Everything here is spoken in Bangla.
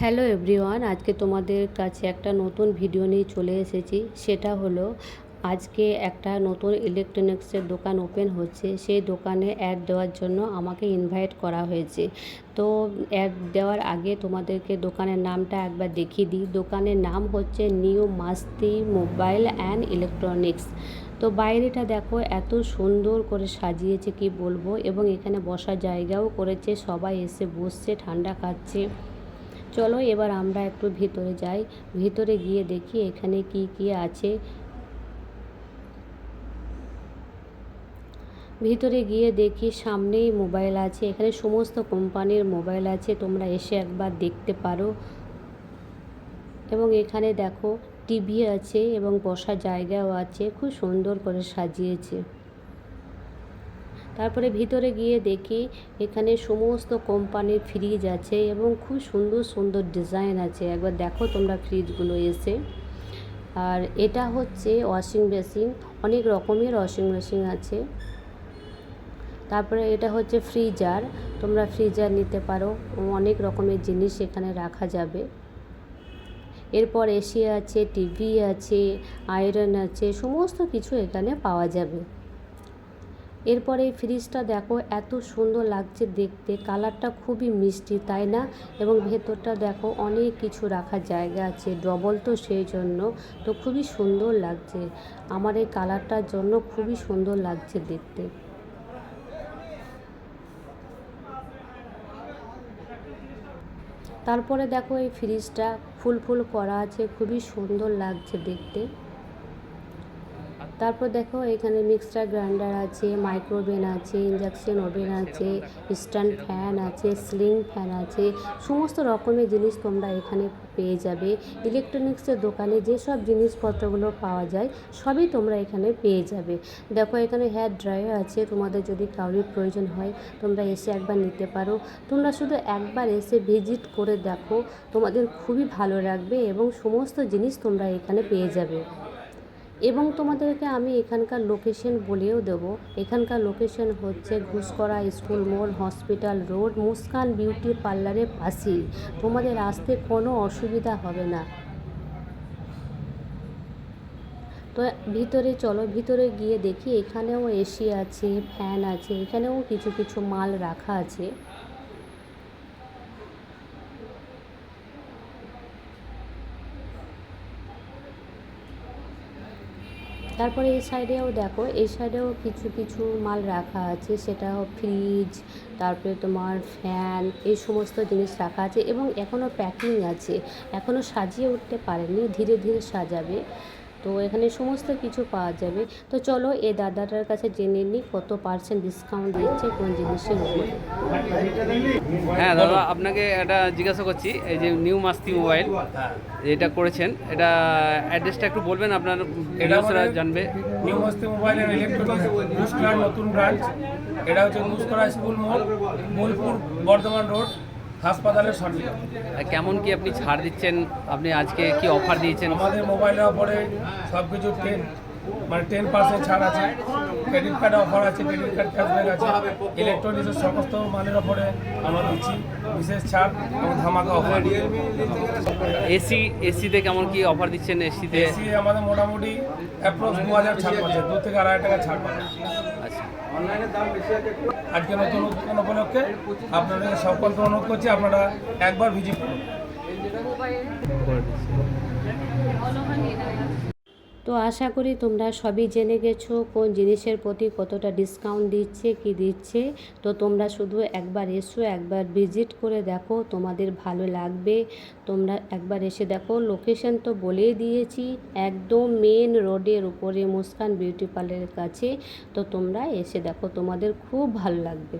হ্যালো এভরিওয়ান আজকে তোমাদের কাছে একটা নতুন ভিডিও নিয়ে চলে এসেছি। সেটা হলো, আজকে একটা নতুন ইলেকট্রনিক্সের দোকান ওপেন হচ্ছে। সেই দোকানে অ্যাড দেওয়ার জন্য আমাকে ইনভাইট করা হয়েছে। তো অ্যাড দেওয়ার আগে তোমাদেরকে দোকানের নামটা একবার দেখিয়ে দিই। দোকানের নাম হচ্ছে new Masti mobile and electronics তো বাইরেটা দেখো, এত সুন্দর করে সাজিয়েছে, কি বলব? এবং এখানে বসার জায়গাও করেছে। সবাই এসে বসছে, ঠান্ডা খাচ্ছে। চলো এবার আমরা একটু ভিতরে যাই। ভিতরে গিয়ে দেখি এখানে কি কি আছে। ভিতরে গিয়ে দেখি সামনেই মোবাইল আছে। এখানে সমস্ত কোম্পানির মোবাইল আছে। তোমরা এসে একবার দেখতে পারো। এবং এখানে দেখো টিভি আছে এবং বসার জায়গাও আছে। খুব সুন্দর করে সাজিয়েছে। তারপরে ভিতরে গিয়ে দেখি এখানে সমস্ত কোম্পানির ফ্রিজ আছে এবং খুব সুন্দর সুন্দর ডিজাইন আছে। একবার দেখো তোমরা ফ্রিজগুলো এসে। আর এটা হচ্ছে ওয়াশিং মেশিন অনেক রকমের ওয়াশিং মেশিন আছে। তারপরে এটা হচ্ছে ফ্রিজার তোমরা ফ্রিজার নিতে পারো। অনেক রকমের জিনিস এখানে রাখা যাবে। এরপর এসি আছে টিভি আছে আয়রন আছে, সমস্ত কিছু এখানে পাওয়া যাবে। এরপরে এই ফ্রিজটা দেখো, এত সুন্দর লাগছে দেখতে। কালারটা খুবই মিষ্টি, তাই না? এবং ভেতরটা দেখো, অনেক কিছু রাখার জায়গা আছে ডবল তো সেই জন্য। তো খুবই সুন্দর লাগছে। আমার এই কালারটার জন্য খুবই সুন্দর লাগছে দেখতে। তারপরে দেখো এই ফ্রিজটা ফুল ফুল করা আছে, খুবই সুন্দর লাগছে দেখতে। তারপর দেখো এখানে মিক্সচার গ্রাইন্ডার আছে মাইক্রোওভেন আছে ইন্ডাকশন ওভেন আছে স্ট্যান্ড ফ্যান আছে স্লিং ফ্যান আছে, সমস্ত রকমের জিনিস তোমরা এখানে পেয়ে যাবে। ইলেকট্রনিক্সের দোকানে যেসব জিনিসপত্রগুলো পাওয়া যায়, সবই তোমরা এখানে পেয়ে যাবে। দেখো এখানে হেয়ার ড্রায়ার আছে, তোমাদের যদি কাউরির প্রয়োজন হয়, তোমরা এসে একবার নিতে পারো। তোমরা শুধু একবার এসে ভিজিট করে দেখো, তোমাদের খুবই ভালো লাগবে এবং সমস্ত জিনিস তোমরা এখানে পেয়ে যাবে। এবং তোমাদেরকে আমি এখানকার লোকেশন বলেও দেব। এখানকার লোকেশন হচ্ছে ঘুষকরা স্কুল মোড় হসপিটাল রোড মুস্কান বিউটি পার্লারের পাশেই তোমাদের আসতে কোনো অসুবিধা হবে না। তো ভিতরে চলো, ভিতরে গিয়ে দেখি এখানেও এসি আছে ফ্যান আছে, এখানেও কিছু কিছু মাল রাখা আছে। তারপরে এই সাইডেও দেখো, এই সাইডেও কিছু কিছু মাল রাখা আছে। সেটা ফ্রিজ তারপরে তোমার ফ্যান এই সমস্ত জিনিস রাখা আছে এবং এখনও প্যাকিং আছে। এখনও সাজিয়ে উঠতে পারেনি, ধীরে ধীরে সাজাবে। তো এখানে সমস্ত কিছু পাওয়া যাবে। তো চলো এই দাদাটার কাছে জেনে নিই কত পার্সেন্ট ডিসকাউন্ট দিচ্ছে কোন জিনিসের উপরে। হ্যাঁ দাদা আপনাকে এটা জিজ্ঞাসা করছি এই যে নিউ মাস্তি মোবাইল এটা করেছেন এটা অ্যাড্রেসটা একটু বলবেন আপনার ভিউসরা জানবে। নিউ মস্তি মোবাইল অ্যান্ড ইলেকট্রনিক্স মুস্করার নতুন ব্রাঞ্চ এটা হচ্ছে মুস্করা স্কুল মোড় বোলপুর বর্ধমান রোড হাসপাতালের সামনে। কেমন কি আপনি ছাড় দিচ্ছেন? আপনি আজকে কি অফার দিয়েছেন? আমাদের মোবাইলের ওপরে সব কিছু মানে টেন পার্সেন্ট ছাড় আছে ক্রেডিট কার্ডে অফার আছে ক্রেডিট কার্ড ক্যাশব্যাক আছে ইলেকট্রনিক্সের সমস্ত মালের ওপরে আমরা দিচ্ছি বিশেষ ছাড় এবং ধামাকা অফার এসি এসিতে কেমন কি অফার দিচ্ছেন এসিতে এসি আমাদের মোটামুটি অ্যাপ্রক্স দু হাজার ছাড় পাচ্ছে দু থেকে আড়াই টাকা ছাড় পাচ্ছে। আচ্ছা। আজকে নতুন উদ্বোধন উপলক্ষে আপনাদের সকলকে অনুরোধ করছি আপনারা একবার ভিজিট করুন। তো আশা করি তোমরা সবই জেনে গেছো কোন জিনিসের প্রতি কতটা ডিসকাউন্ট দিচ্ছে, কি দিচ্ছে। তো তোমরা শুধু একবার এসো, একবার ভিজিট করে দেখো, তোমাদের ভালো লাগবে। তোমরা একবার এসে দেখো লোকেশন তো বলেই দিয়েছি, একদম মেন রোডের উপরে মুস্কান বিউটি পার্লারের কাছে। তো তোমরা এসে দেখো, তোমাদের খুব ভালো লাগবে।